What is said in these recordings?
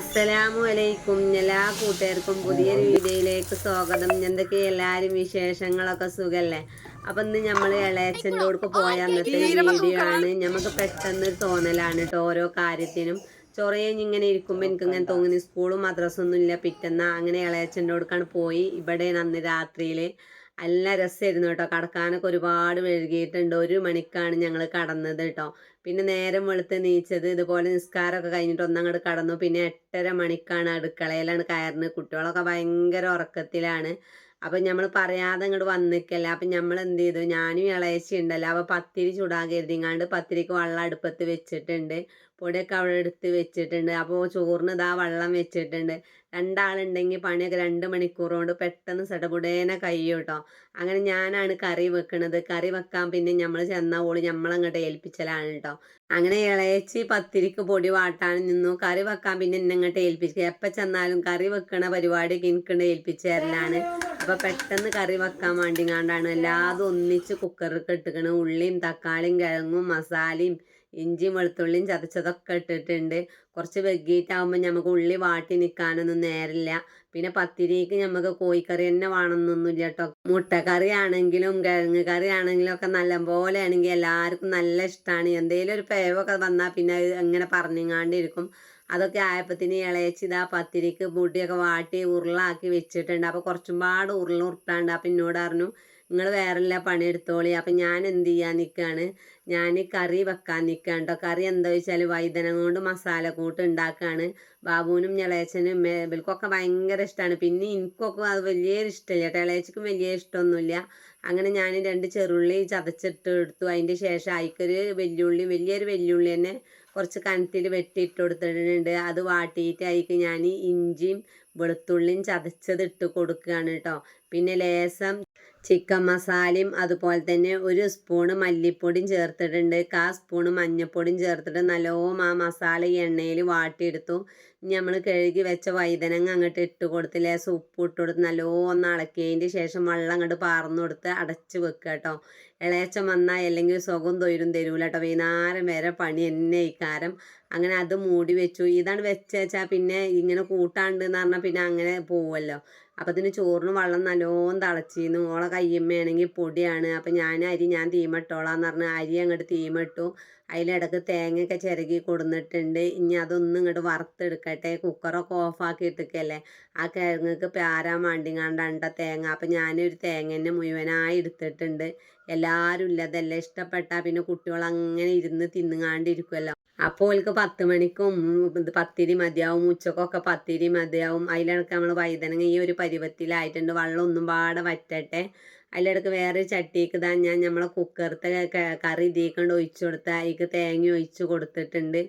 അസ്സലാമു അലൈക്കും എല്ലാ കൂട്ടുകാർക്കും പുതിയൊരു വീഡിയോയിലേക്ക് സ്വാഗതം. എന്തൊക്കെ എല്ലാവരും വിശേഷങ്ങളൊക്കെ സുഖല്ലേ? അപ്പൊ ഇന്ന് നമ്മൾ ഇളയച്ചന്റെ കൂടെ പോയ അന്നത്തെ വീഡിയോ ആണ് നമുക്ക് പെട്ടെന്ന് തോന്നലാണ് കേട്ടോ ഓരോ കാര്യത്തിനും. ചൊറയെ ഇങ്ങനെ ഇരിക്കുമ്പോൾ എനിക്ക് ഇങ്ങനെ തോന്നി സ്കൂളും മദ്രസൊന്നും ഇല്ല പിറ്റന്ന അങ്ങനെ ഇളയച്ചന്റെ കൊടുക്കാണ് പോയി. ഇവിടെ അന്ന് രാത്രിയിൽ നല്ല രസമായിരുന്നു കേട്ടോ. കടക്കാനൊക്കെ ഒരുപാട് വൈകിയിട്ടുണ്ട് ഒരു മണിക്കാണ് ഞങ്ങൾ കടന്നത് കേട്ടോ. പിന്നെ നേരം വെളുത്ത് നീച്ചത് ഇതുപോലെ നിസ്കാരമൊക്കെ കഴിഞ്ഞിട്ട് ഒന്നങ്ങോട്ട് കടന്നു. പിന്നെ എട്ടര മണിക്കാണ് അടുക്കളയിലാണ് കയറുന്നത്. കുട്ടികളൊക്കെ ഭയങ്കര ഉറക്കത്തിലാണ്. അപ്പം നമ്മൾ പറയാതെ അങ്ങോട്ട് വന്നിക്കല്ല. അപ്പം നമ്മൾ എന്ത് ചെയ്തു? ഞാനും ഇളയച്ചി ഉണ്ടല്ലോ. അപ്പോൾ പത്തിരി ചൂടാകരുതിങ്ങാണ്ട് പത്തിരിക്ക് വെള്ളം അടുപ്പത്ത് വെച്ചിട്ടുണ്ട്. പൊടിയൊക്കെ അവിടെ എടുത്ത് വെച്ചിട്ടുണ്ട്. അപ്പോൾ ചോറിന് ഇതാ വെള്ളം വെച്ചിട്ടുണ്ട്. രണ്ടാളുണ്ടെങ്കിൽ പണിയൊക്കെ രണ്ട് മണിക്കൂർ കൊണ്ട് പെട്ടെന്ന് സടപുടേനെ കഴിയും കേട്ടോ അങ്ങനെ ഞാനാണ് കറി വെക്കണത്. കറി വെക്കാൻ പിന്നെ നമ്മൾ ചെന്ന ഓൾ നമ്മളങ്ങോട്ട് ഏൽപ്പിച്ചാലാണ് കേട്ടോ അങ്ങനെ ഇളയച്ചി പത്തിരിക്ക് പൊടി വാട്ടാൻ നിന്നു. കറി വെക്കാൻ പിന്നെ എന്നെ അങ്ങോട്ട് ഏൽപ്പിച്ചു. എപ്പോൾ ചെന്നാലും കറി വെക്കണ പരിപാടിയൊക്കെ എനിക്കുണ്ട് ഏൽപ്പിച്ചു തരലാണ്. അപ്പോൾ പെട്ടെന്ന് കറി വെക്കാൻ വേണ്ടി വേണ്ടിങ്ങാണ്ടാണ് എല്ലാതും ഒന്നിച്ച് കുക്കറിൽ ഇട്ടിക്കണ്. ഉള്ളിയും തക്കാളിയും കിഴങ്ങും മസാലയും ഇഞ്ചിയും വെളുത്തുള്ളിയും ചതച്ചതൊക്കെ ഇട്ടിട്ടുണ്ട്. കുറച്ച് വെഗ്ഗീറ്റാകുമ്പോൾ നമുക്ക് ഉള്ളി വാട്ടി നിൽക്കാനൊന്നും നേരില്ല. പിന്നെ പത്തിരിക്ക് നമുക്ക് കോഴിക്കറി തന്നെ വേണമെന്നൊന്നുമില്ല കേട്ടോ മുട്ടക്കറി ആണെങ്കിലും കിഴങ്ങ് കറി ആണെങ്കിലും ഒക്കെ നല്ല പോലെ ആണെങ്കിൽ എല്ലാവർക്കും നല്ല ഇഷ്ടമാണ് എന്തെങ്കിലും ഒരു പേവൊക്കെ വന്നാൽ പിന്നെ അങ്ങനെ പറഞ്ഞുങ്ങാണ്ടിരിക്കും. അതൊക്കെ ആയപ്പത്തിന് ഇളയച്ചി ഇതാ പത്തിരിക്ക് മുടിയൊക്കെ വാട്ടി ഉരുളാക്കി വെച്ചിട്ടുണ്ട്. അപ്പോൾ കുറച്ചും പാട് ഉരുള ഉരുട്ടാണ്ട് അപ്പം എന്നോട് പറഞ്ഞു. നിങ്ങൾ വേറെല്ല പണിയെടുത്തോളി. അപ്പം ഞാൻ എന്ത് ചെയ്യാൻ നിൽക്കുകയാണ് ഞാൻ കറി വെക്കാൻ നിൽക്കുകയാണ് കേട്ടോ കറി എന്താ വെച്ചാൽ വൈദനം കൊണ്ട് മസാല കൂട്ട് ഉണ്ടാക്കുകയാണ് ബാബുവിനും ഇളയച്ചനും മേബിൾക്കൊക്കെ ഭയങ്കര ഇഷ്ടമാണ് പിന്നെ എനിക്കൊക്കെ അത് വലിയൊരു ഇഷ്ടമില്ല കേട്ടോ ഇളയച്ചക്കും വലിയ ഇഷ്ടമൊന്നുമില്ല അങ്ങനെ ഞാൻ രണ്ട് ചെറുള്ളി ചതച്ചിട്ട് എടുത്തു. അതിന്റെ ശേഷം അയക്കൊരു വെല്ലുള്ളി വലിയൊരു വെല്ലുള്ളി തന്നെ കുറച്ച് കനത്തിൽ വെട്ടിയിട്ട് കൊടുത്തിട്ടുണ്ട്. അത് വാട്ടിയിട്ട് അതിക്ക് ഞാൻ ഇഞ്ചിയും വെളുത്തുള്ളിയും ചതച്ചത് ഇട്ട് കൊടുക്കുകയാണ് കേട്ടോ പിന്നെ ലേസം ചിക്കൻ മസാലയും അതുപോലെ തന്നെ ഒരു സ്പൂണ് മല്ലിപ്പൊടിയും ചേർത്തിട്ടുണ്ട്. കാ സ്പൂണ് മഞ്ഞൾപ്പൊടിയും ചേർത്തിട്ട് നല്ലോണം ആ മസാല ഈ എണ്ണയിൽ വാട്ടിയെടുത്തു. നമ്മൾ കഴുകി വെച്ച വൈദനങ്ങ അങ്ങോട്ട് ഇട്ട് കൊടുത്ത് ലേസം ഉപ്പ് ഇട്ട് കൊടുത്ത് നല്ലോണം അളക്കിയതിന്റെ ശേഷം വെള്ളം അങ്ങോട്ട് പാർന്നു കൊടുത്ത് അടച്ച് വെക്കുക കേട്ടോ ഇളയച്ചം വന്നാൽ അല്ലെങ്കിൽ സുഖം തൊയിരും തരൂല കേട്ടോ വൈകുന്നേരം വരെ പണി എന്നെ ഇക്കാരം അങ്ങനെ അത് മൂടി വെച്ചു. ഇതാണ് വെച്ചാൽ പിന്നെ ഇങ്ങനെ കൂട്ടാണ്ട് എന്ന് പറഞ്ഞാൽ പിന്നെ അങ്ങനെ പോവുമല്ലോ അപ്പം ഇതിന് ചോറിന് വെള്ളം നല്ലോണം തിളച്ചിരുന്നു ഓളെ കയ്യമ്മയാണെങ്കിൽ പൊടിയാണ്. അപ്പം ഞാൻ അരി ഞാൻ തീമട്ടോളാന്ന് പറഞ്ഞ് അരി അങ്ങോട്ട് തീമിട്ടു. അതിലിടക്ക് തേങ്ങയൊക്കെ ചിരകി കൊടുന്നിട്ടുണ്ട്. ഇനി അതൊന്നും ഇങ്ങോട്ട് വറുത്തെടുക്കട്ടെ. കുക്കറൊക്കെ ഓഫാക്കി ഇട്ടിക്കല്ലേ ആ കിഴങ്ങക്ക് പാരാൻ വേണ്ടിങ്ങാണ്ടാണ്ട തേങ്ങ. അപ്പം ഞാനൊരു തേങ്ങ തന്നെ മുഴുവനായി എടുത്തിട്ടുണ്ട്. എല്ലാവരും ഇല്ലതല്ലേ ഇഷ്ടപ്പെട്ടാൽ പിന്നെ കുട്ടികൾ അങ്ങനെ ഇരുന്ന് തിന്നുങ്ങാണ്ടിരിക്കുമല്ലോ അപ്പോൾ ഓൾക്ക് പത്ത് മണിക്കും പത്തിരി മതിയാവും ഉച്ചക്കൊക്കെ പത്തിരി മതിയാവും. അതിലിടക്ക് നമ്മൾ വൈതനങ്ങ ഈ ഒരു പരുവത്തിലായിട്ടുണ്ട്. വെള്ളം ഒന്നും പാടെ വറ്റട്ടെ. അതിലിടക്ക് വേറെ ചട്ടിക്ക് താൻ ഞാൻ നമ്മളെ കുക്കറത്തെ കറി ഇതിക്കൊണ്ട് ഒഴിച്ചു കൊടുത്ത അതിക്ക് തേങ്ങ ഒഴിച്ച് കൊടുത്തിട്ടുണ്ട്.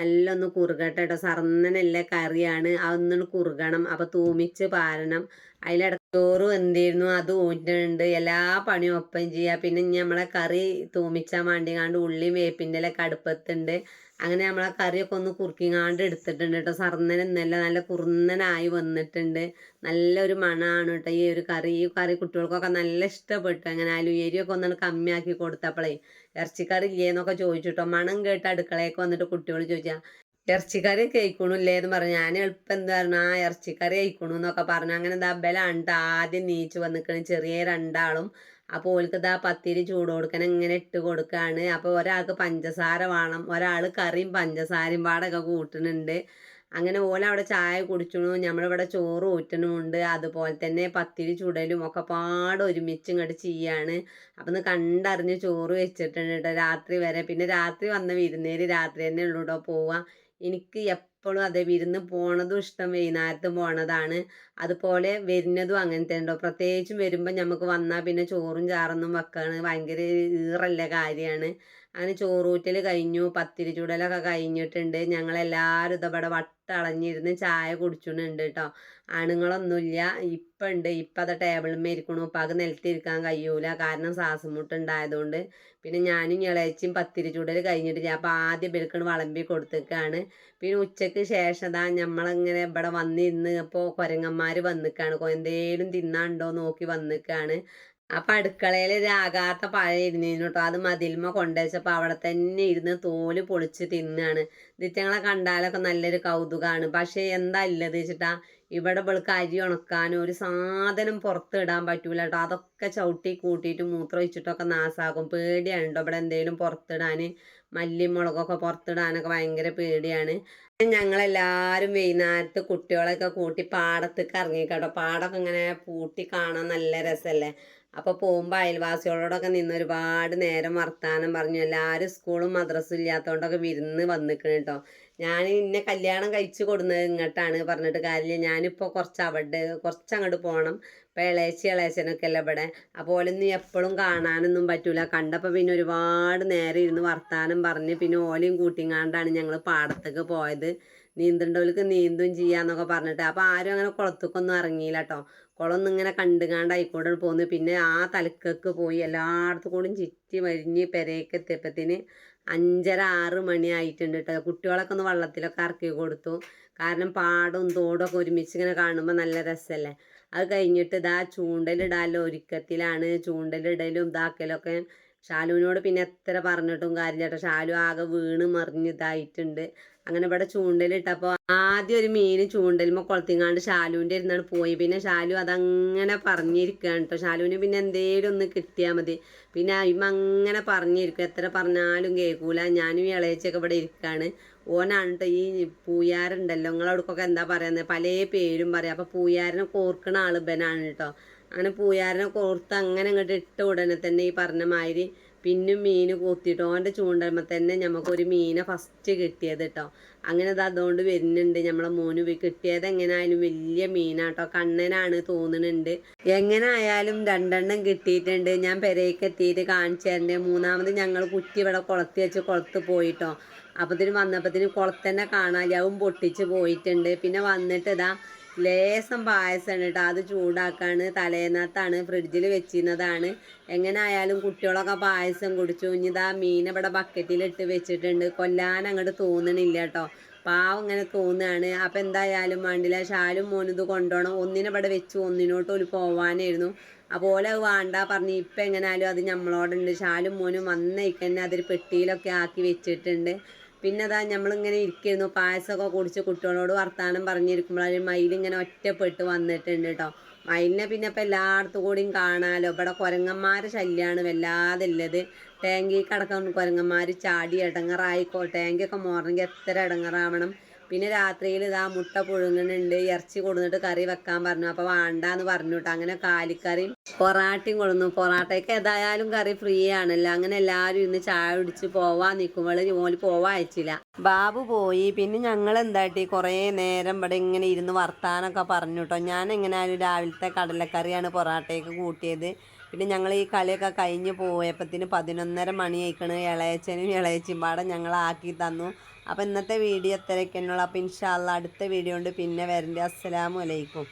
നല്ല ഒന്ന് കുറുകട്ടെ കേട്ടോ സർന്നനല്ല കറിയാണ്. അതൊന്നും കുറുകണം. അപ്പോൾ തൂമിച്ച് പാരണം. അതിലിടക്ക് ചോറ് എന്തിരുന്നു അത് ഊറ്റുന്നുണ്ട് എല്ലാ പണിയും ഒപ്പം ചെയ്യുക പിന്നെ നമ്മളെ കറി വേണ്ടി വേണ്ടിങ്ങാണ്ട് ഉള്ളിയും വേപ്പിന്റെ ഇലയൊക്കെ അടുപ്പത്തുണ്ട്. അങ്ങനെ നമ്മളെ കറിയൊക്കെ ഒന്ന് കുറുക്കിങ്ങാണ്ട് എടുത്തിട്ടുണ്ട് കേട്ടോ. സർന്നൻ എന്നല്ല നല്ല കുറുന്നനായി വന്നിട്ടുണ്ട്. നല്ലൊരു മണമാണ് കേട്ടോ ഈ ഒരു കറി. ഈ കറി കുട്ടികൾക്കൊക്കെ നല്ല ഇഷ്ടപ്പെട്ടു. അങ്ങനെ അലുയേരിയൊക്കെ ഒന്നാണ് കമ്മിയാക്കി കൊടുത്തപ്പോഴേ ഇറച്ചിക്കറി ഇല്ലേന്നൊക്കെ ചോദിച്ചു ട്ടോ മണം കേട്ട് അടുക്കളയൊക്കെ വന്നിട്ട് കുട്ടികൾ ചോദിച്ചാൽ ഇറച്ചിക്കറി കഴിക്കണില്ലേ എന്ന് പറഞ്ഞു. ഞാൻ എളുപ്പം എന്താ പറഞ്ഞു? ആ ഇറച്ചിക്കറി കഴിക്കണു എന്നൊക്കെ പറഞ്ഞു. അങ്ങനെ എന്താ ദബലാണ് ആദ്യം നീച്ചു വന്നിക്കണ. ചെറിയ രണ്ടാളും. അപ്പോൾ ഓൾക്ക് ഇതാ പത്തിരി ചൂട് കൊടുക്കാൻ ഇങ്ങനെ ഇട്ട് കൊടുക്കുകയാണ് അപ്പോൾ ഒരാൾക്ക് പഞ്ചസാര വേണം. ഒരാൾ കറിയും പഞ്ചസാരയും പാടൊക്കെ കൂട്ടുന്നുണ്ട്. അങ്ങനെ ഓല അവിടെ ചായ കുടിച്ചണു. നമ്മളിവിടെ ചോറ് ഊറ്റണമുണ്ട്. അതുപോലെ തന്നെ പത്തിരി ചുടലും ഒക്കെ പാട് ഒരുമിച്ച് ഇങ്ങോട്ട് ചെയ്യാണ്. അപ്പം ഒന്ന് കണ്ടറിഞ്ഞ് ചോറ് വെച്ചിട്ടുണ്ട് കേട്ടോ രാത്രി വരെ. പിന്നെ രാത്രി വന്ന വിരുന്നേര് രാത്രി തന്നെ ഉള്ളൂ കേട്ടോ പോവുക എനിക്ക് എപ്പോഴും അതെ വിരുന്ന് പോണതും ഇഷ്ടം വൈകുന്നേരത്ത് പോണതാണ്. അതുപോലെ വരുന്നതും അങ്ങനെ ഉണ്ടോ പ്രത്യേകിച്ചും വരുമ്പോൾ നമുക്ക് വന്നാൽ പിന്നെ ചോറും ചാറൊന്നും വെക്കാണ്. ഭയങ്കര ഈറല്ല കാര്യമാണ് അങ്ങനെ ചോറൂറ്റൽ കഴിഞ്ഞു പത്തിരി ചൂടലൊക്കെ കഴിഞ്ഞിട്ടുണ്ട്. ഞങ്ങളെല്ലാവരും ഇതവിടെ വട്ടളഞ്ഞിരുന്ന് ചായ കുടിച്ചുണ്ട് കേട്ടോ ആണുങ്ങളൊന്നുമില്ല ഇപ്പം ഉണ്ട് ഇപ്പം അത് ടേബിളിന്മേൽ ഇരിക്കണു. ഇപ്പം അത് നിലത്തിരിക്കാൻ കഴിയൂല. കാരണം ശ്വാസം മുട്ടുണ്ടായതുകൊണ്ട് പിന്നെ ഞാനും ഇളയച്ചും പത്തിരി ചൂടൽ കഴിഞ്ഞിട്ടില്ല അപ്പോൾ ആദ്യം ബെൽക്കണ് വിളമ്പി കൊടുത്തേക്കാണ് പിന്നെ ഉച്ചയ്ക്ക് ശേഷം ദാ ഇവിടെ വന്നിരുന്ന് ഇപ്പോൾ കുരങ്ങന്മാർ വന്നിക്കാണ്. എന്തേലും തിന്നാണ്ടോ നോക്കി വന്നിക്കാണ്. അപ്പം അടുക്കളയിൽ രാകാത്ത പഴം ഇരുന്നിരുന്നു കേട്ടോ അത് മതിൽമ കൊണ്ടുവച്ചപ്പോൾ അവിടെ തന്നെ ഇരുന്ന് തോൽ പൊളിച്ച് തിന്നാണ്. ഇതിറ്റങ്ങളെ കണ്ടാലൊക്കെ നല്ലൊരു കൗതുകമാണ് പക്ഷേ എന്താ ഇല്ലത് വെച്ചിട്ടാ ഇവിടെ ഇവൾക്ക് അരി ഉണക്കാനും ഒരു സാധനം പുറത്തിടാൻ പറ്റൂല കേട്ടോ അതൊക്കെ ചവിട്ടി കൂട്ടിയിട്ട് മൂത്രം ഒഴിച്ചിട്ടൊക്കെ നാസാകും പേടിയാണ് കേട്ടോ ഇവിടെ എന്തെങ്കിലും പുറത്തിടാൻ മല്ലിമുളകൊക്കെ പുറത്തിടാനൊക്കെ ഭയങ്കര പേടിയാണ്. ഞങ്ങളെല്ലാവരും വൈകുന്നേരത്ത് കുട്ടികളെയൊക്കെ കൂട്ടി പാടത്തേക്ക് ഇറങ്ങി കേട്ടോ പാടമൊക്കെ ഇങ്ങനെ പൂട്ടി കാണാൻ നല്ല രസമല്ലേ? അപ്പോൾ പോകുമ്പോൾ അയൽവാസികളോടൊക്കെ നിന്ന് ഒരുപാട് നേരം വർത്താനം പറഞ്ഞു. എല്ലാവരും സ്കൂളും മദ്രസും ഇല്ലാത്തതുകൊണ്ടൊക്കെ വിരുന്ന് വന്നിക്കണ് കേട്ടോ. ഞാൻ ഇന്നെ കല്യാണം കഴിച്ചു കൊടുന്നത് ഇങ്ങോട്ടാണ് പറഞ്ഞിട്ട് കാര്യമില്ല. ഞാനിപ്പോൾ കുറച്ച് അവിടെ കുറച്ച് അങ്ങോട്ട് പോകണം ഇപ്പോൾ ഇളയച്ചി അല്ലേ ഇവിടെ? അപ്പോൾ ഓലൊന്നും എപ്പോഴും കാണാനൊന്നും പറ്റൂല. കണ്ടപ്പോൾ പിന്നെ ഒരുപാട് നേരം ഇരുന്ന് വർത്താനം പറഞ്ഞ് പിന്നെ ഓലയും കൂട്ടിങ്ങാണ്ടാണ് ഞങ്ങൾ പാടത്തേക്ക് പോയത്. നീന്തണ്ടവർക്ക് നീന്തും ചെയ്യാന്നൊക്കെ പറഞ്ഞിട്ട്. അപ്പോൾ ആരും അങ്ങനെ കുളത്തേക്കൊന്നും ഇറങ്ങിയില്ല കേട്ടോ കുളമൊന്നും ഇങ്ങനെ കണ്ടുകാണ്ട് ആയിക്കോട്ടെ പോന്നു. പിന്നെ ആ തലക്കൊക്കെ പോയി എല്ലായിടത്തും കൂടി ചുറ്റി മരിഞ്ഞ് പെരയൊക്കെ എത്തിയപ്പത്തിന് അഞ്ചര ആറ് മണി ആയിട്ടുണ്ട് കേട്ടോ കുട്ടികളൊക്കെ ഒന്ന് വള്ളത്തിലൊക്കെ ഇറക്കി കൊടുത്തു. കാരണം പാടും തോടും ഒക്കെ ഒരുമിച്ച് ഇങ്ങനെ കാണുമ്പോൾ നല്ല രസമല്ലേ അത് കഴിഞ്ഞിട്ട് ഇതാ ചൂണ്ടലിടാനുള്ള ഒരുക്കത്തിലാണ്. ചൂണ്ടലിടലും ഇതാക്കലൊക്കെ ഷാലുവിനോട് പിന്നെ എത്ര പറഞ്ഞിട്ടും കാര്യമില്ല കേട്ടോ. ഷാലു ആകെ വീണ് മറിഞ്ഞ് ഇതായിട്ടുണ്ട്. അങ്ങനെ ഇവിടെ ചൂണ്ടലിട്ടപ്പോൾ ആദ്യം ഒരു മീൻ ചൂണ്ടലുമ്പോൾ കൊളത്തിങ്ങാണ്ട് ഷാലുവിന്റെ ഇരുന്നാണ് പോയി. പിന്നെ ഷാലു അതങ്ങനെ പറഞ്ഞിരിക്കുകയാണ് കേട്ടോ. ഷാലുവിന് പിന്നെ എന്തേലും ഒന്ന് കിട്ടിയാൽ മതി. പിന്നെ അയിമ അങ്ങനെ പറഞ്ഞിരിക്കും. എത്ര പറഞ്ഞാലും കേൾക്കൂല. ഞാനും ഇളയച്ചൊക്കെ ഇവിടെ ഇരിക്കുകയാണ്. ഓനാണ് കേട്ടോ ഈ പൂയാരുണ്ടല്ലോ. നിങ്ങളവിടക്കൊക്കെ എന്താ പറയുന്നത് പല പേരും പറയാം. അപ്പോൾ പൂയാരനെ കോർക്കണ ആൾ ഇവനാണ് കേട്ടോ അങ്ങനെ പൂയാരനെ കോർത്ത് അങ്ങനെ ഇങ്ങോട്ട് ഇട്ട ഉടനെ തന്നെ ഈ പറഞ്ഞ മാതിരി പിന്നും മീൻ കൂത്തിയിട്ട് ഓന്റെ ചൂണ്ടമ്മ തന്നെ നമുക്കൊരു മീനെ ഫസ്റ്റ് കിട്ടിയത് കേട്ടോ അങ്ങനെ അത് അതുകൊണ്ട് വരുന്നുണ്ട്. നമ്മളെ മോന് പോയി കിട്ടിയത് എങ്ങനെയായാലും വലിയ മീനാട്ടോ കണ്ണനാണ് തോന്നുന്നുണ്ട് എങ്ങനെ ആയാലും രണ്ടെണ്ണം കിട്ടിയിട്ടുണ്ട്. ഞാൻ പെരയ്ക്ക് എത്തിയിട്ട് കാണിച്ചു തരണ്ടേ. മൂന്നാമത് ഞങ്ങൾ കുറ്റി ഇവിടെ കുളത്തി വെച്ച് കുളത്ത് പോയിട്ടോ അപ്പത്തിന് വന്നപ്പത്തിന് കുളത്തന്നെ കാണാൻ അവൻ പൊട്ടിച്ച് പോയിട്ടുണ്ട്. പിന്നെ വന്നിട്ട് ഇതാ ലേസം പായസമാണ് കേട്ടോ. അത് ചൂടാക്കാണ് തലേന്നത്താണ് ഫ്രിഡ്ജിൽ വെച്ചിരുന്നതാണ്. എങ്ങനെ ആയാലും കുട്ടികളൊക്കെ പായസം കുടിച്ചു. ഇനിതാ മീൻ ഇവിടെ ബക്കറ്റിലിട്ട് വെച്ചിട്ടുണ്ട്. കൊല്ലാൻ അങ്ങോട്ട് തോന്നണില്ല കേട്ടോ. പാവം ഇങ്ങനെ തോന്നുകയാണ് അപ്പം എന്തായാലും വേണ്ടില്ല. ഷാലും ഇത് കൊണ്ടുപോകണം. ഒന്നിനെ ഇവിടെ വെച്ചു ഒന്നിനോട്ട് ഒരു പോവാനായിരുന്നു. അപ്പോൾ വേണ്ട പറഞ്ഞ് ഇപ്പം എങ്ങനെയാലും അത് നമ്മളോടുണ്ട് ഷാലും മോനും വന്നേക്കന്നെ അതൊരു പെട്ടിയിലൊക്കെ ആക്കി വെച്ചിട്ടുണ്ട്. പിന്നെ അതാ നമ്മളിങ്ങനെ ഇരിക്കുന്നു പായസമൊക്കെ കുടിച്ച് കുട്ടികളോട് വർത്താനം പറഞ്ഞിരിക്കുമ്പോഴാണ് മയിലിങ്ങനെ ഒറ്റപ്പെട്ട് വന്നിട്ടുണ്ട് കേട്ടോ മയിലിനെ പിന്നെ ഇപ്പം എല്ലായിടത്തും കൂടിയും കാണാമല്ലോ ഇവിടെ കുരങ്ങന്മാരെ ശല്യമാണ് വല്ലാതെ ഉള്ളത് ടാങ്കിൽ കിടക്കുന്ന കുരങ്ങന്മാർ ചാടി ഇടങ്ങറായിക്കോ ടാങ്കിയൊക്കെ മോറണമെങ്കിൽ എത്ര ഇടങ്ങറാവണം പിന്നെ രാത്രിയിൽ ഇതാ മുട്ട പുഴുങ്ങുന്നുണ്ട് ഇറച്ചി കൊടുന്നിട്ട് കറി വെക്കാൻ പറഞ്ഞു. അപ്പോൾ വേണ്ടാന്ന് പറഞ്ഞു അങ്ങനെ കാലിക്കറിയും പൊറാട്ടയും കൊടുന്നു. പൊറാട്ടയ്ക്ക് ഏതായാലും കറി ഫ്രീ ആണല്ലോ. അങ്ങനെ എല്ലാവരും ഇന്ന് ചായ കുടിച്ച് പോവാൻ നിൽക്കുമ്പോൾ മോൽ പോവാൻ അയച്ചില്ല. ബാബു പോയി. പിന്നെ ഞങ്ങൾ എന്താട്ടി കുറേ നേരം ഇവിടെ ഇങ്ങനെ ഇരുന്ന് വർത്താനൊക്കെ പറഞ്ഞു കേട്ടോ ഞാൻ എങ്ങനെയാലും രാവിലത്തെ കടലക്കറിയാണ് പൊറാട്ടയൊക്കെ കൂട്ടിയത്. പിന്നെ ഞങ്ങൾ ഈ കളിയൊക്കെ കഴിഞ്ഞ് പോയപ്പത്തിന് പതിനൊന്നര മണി ആയിക്കണ് ഇളയച്ചനും ഇളയച്ചും പാടെ ഞങ്ങൾ ആക്കി തന്നു. അപ്പോൾ ഇന്നത്തെ വീഡിയോ എത്രയൊക്കെയാണുള്ളൂ അപ്പോൾ ഇൻഷാല്ല അടുത്ത വീഡിയോ ഉണ്ട്. പിന്നെ വരണ്ടേ. അസ്സലാമു അലൈക്കും.